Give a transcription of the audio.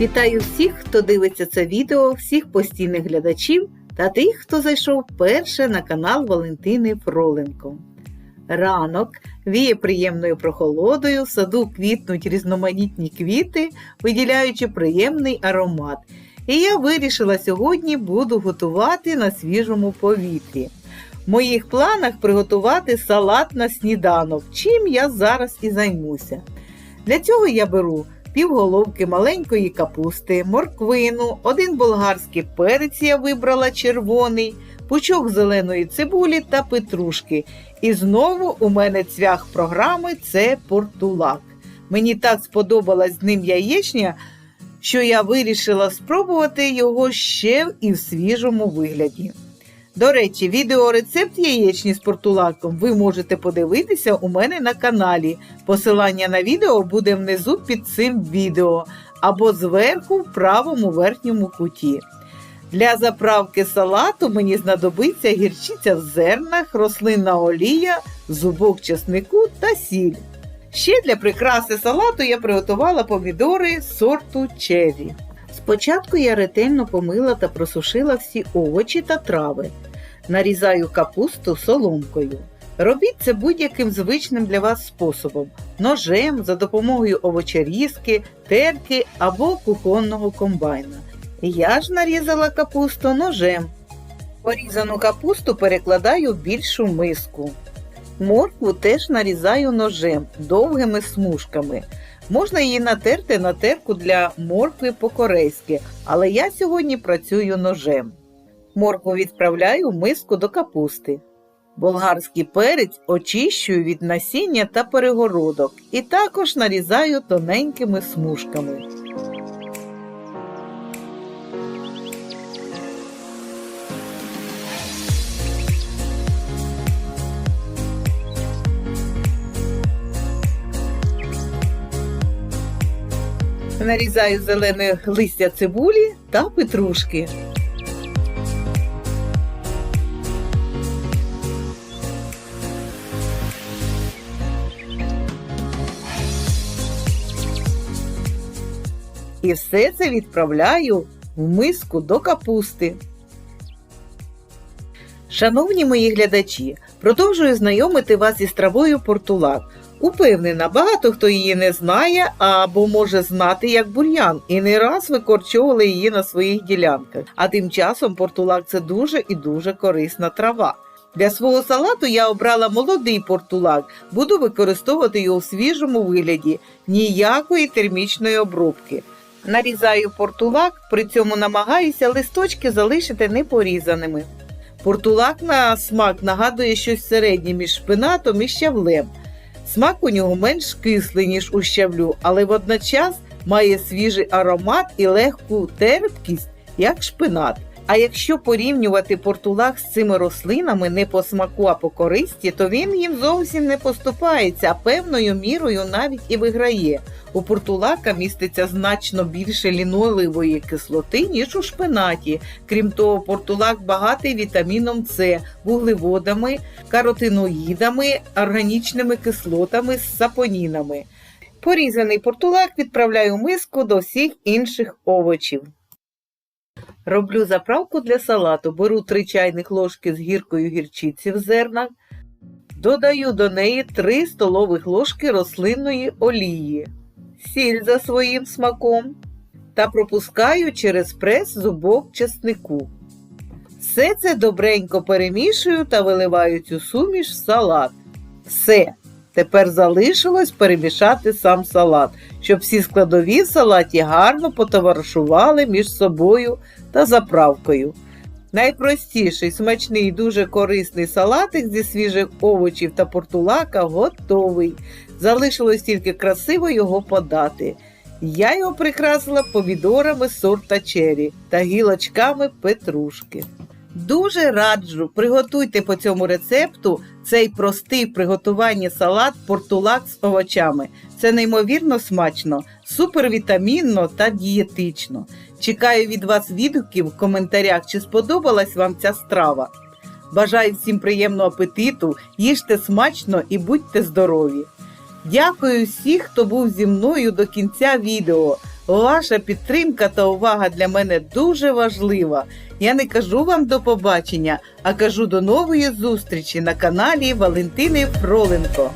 Вітаю всіх, хто дивиться це відео, всіх постійних глядачів та тих, хто зайшов вперше на канал Валентини Фроленко. Ранок віє приємною прохолодою, в саду квітнуть різноманітні квіти, виділяючи приємний аромат. І я вирішила сьогодні буду готувати на свіжому повітрі. В моїх планах приготувати салат на сніданок, чим я зараз і займуся. Для цього я беру півголовки маленької капусти, морквину, один болгарський перець я вибрала червоний, пучок зеленої цибулі та петрушки. І знову у мене цвях програми це портулак. Мені так сподобалась з ним яєчня, що я вирішила спробувати його ще і в свіжому вигляді. До речі, відеорецепт яєчні з портулаком ви можете подивитися у мене на каналі. Посилання на відео буде внизу під цим відео або зверху в правому верхньому куті. Для заправки салату мені знадобиться гірчиця в зернах, рослинна олія, зубок чеснику та сіль. Ще для прикраси салату я приготувала помідори сорту черрі. Спочатку я ретельно помила та просушила всі овочі та трави. Нарізаю капусту соломкою. Робіть це будь-яким звичним для вас способом: ножем, за допомогою овочерізки, терки або кухонного комбайна. Я ж нарізала капусту ножем. Порізану капусту перекладаю в більшу миску. Моркву теж нарізаю ножем довгими смужками. Можна її натерти на терку для моркви по-корейськи, але я сьогодні працюю ножем. Моркву відправляю в миску до капусти. Болгарський перець очищую від насіння та перегородок і також нарізаю тоненькими смужками. Нарізаю зелене листя цибулі та петрушки. І все це відправляю в миску до капусти. Шановні мої глядачі, продовжую знайомити вас із травою портулак. Упевнена, багато хто її не знає або може знати як бур'ян, і не раз викорчовували її на своїх ділянках. А тим часом портулак це дуже і дуже корисна трава. Для свого салату я обрала молодий портулак, буду використовувати його в свіжому вигляді, ніякої термічної обробки. Нарізаю портулак, при цьому намагаюся листочки залишити непорізаними. Портулак на смак нагадує щось середнє між шпинатом і щавлем. Смак у нього менш кислий, ніж у щавлю, але водночас має свіжий аромат і легку терпкість, як шпинат. А якщо порівнювати портулак з цими рослинами не по смаку, а по користі, то він їм зовсім не поступається, а певною мірою навіть і виграє. У портулака міститься значно більше ліноливої кислоти, ніж у шпинаті. Крім того, портулак багатий вітаміном С, вуглеводами, каротиноїдами, органічними кислотами з сапонінами. Порізаний портулак відправляю в миску до всіх інших овочів. Роблю заправку для салату. Беру 3 чайних ложки з гіркою гірчиці в зернах, додаю до неї 3 столових ложки рослинної олії, сіль за своїм смаком та пропускаю через прес зубок чеснику. Все це добренько перемішую та виливаю цю суміш в салат. Все. Тепер залишилось перемішати сам салат, щоб всі складові в салаті гарно потоваришували між собою та заправкою. Найпростіший, смачний і дуже корисний салатик зі свіжих овочів та портулака готовий. Залишилось тільки красиво його подати. Я його прикрасила помідорами сорта черрі та гілочками петрушки. Дуже раджу, приготуйте по цьому рецепту цей простий в приготуванні салат портулак з овочами. Це неймовірно смачно, супервітамінно та дієтично. Чекаю від вас відгуків в коментарях, чи сподобалась вам ця страва. Бажаю всім приємного апетиту, їжте смачно і будьте здорові! Дякую всіх, хто був зі мною до кінця відео. Ваша підтримка та увага для мене дуже важлива. Я не кажу вам до побачення, а кажу до нової зустрічі на каналі Валентини Фроленко.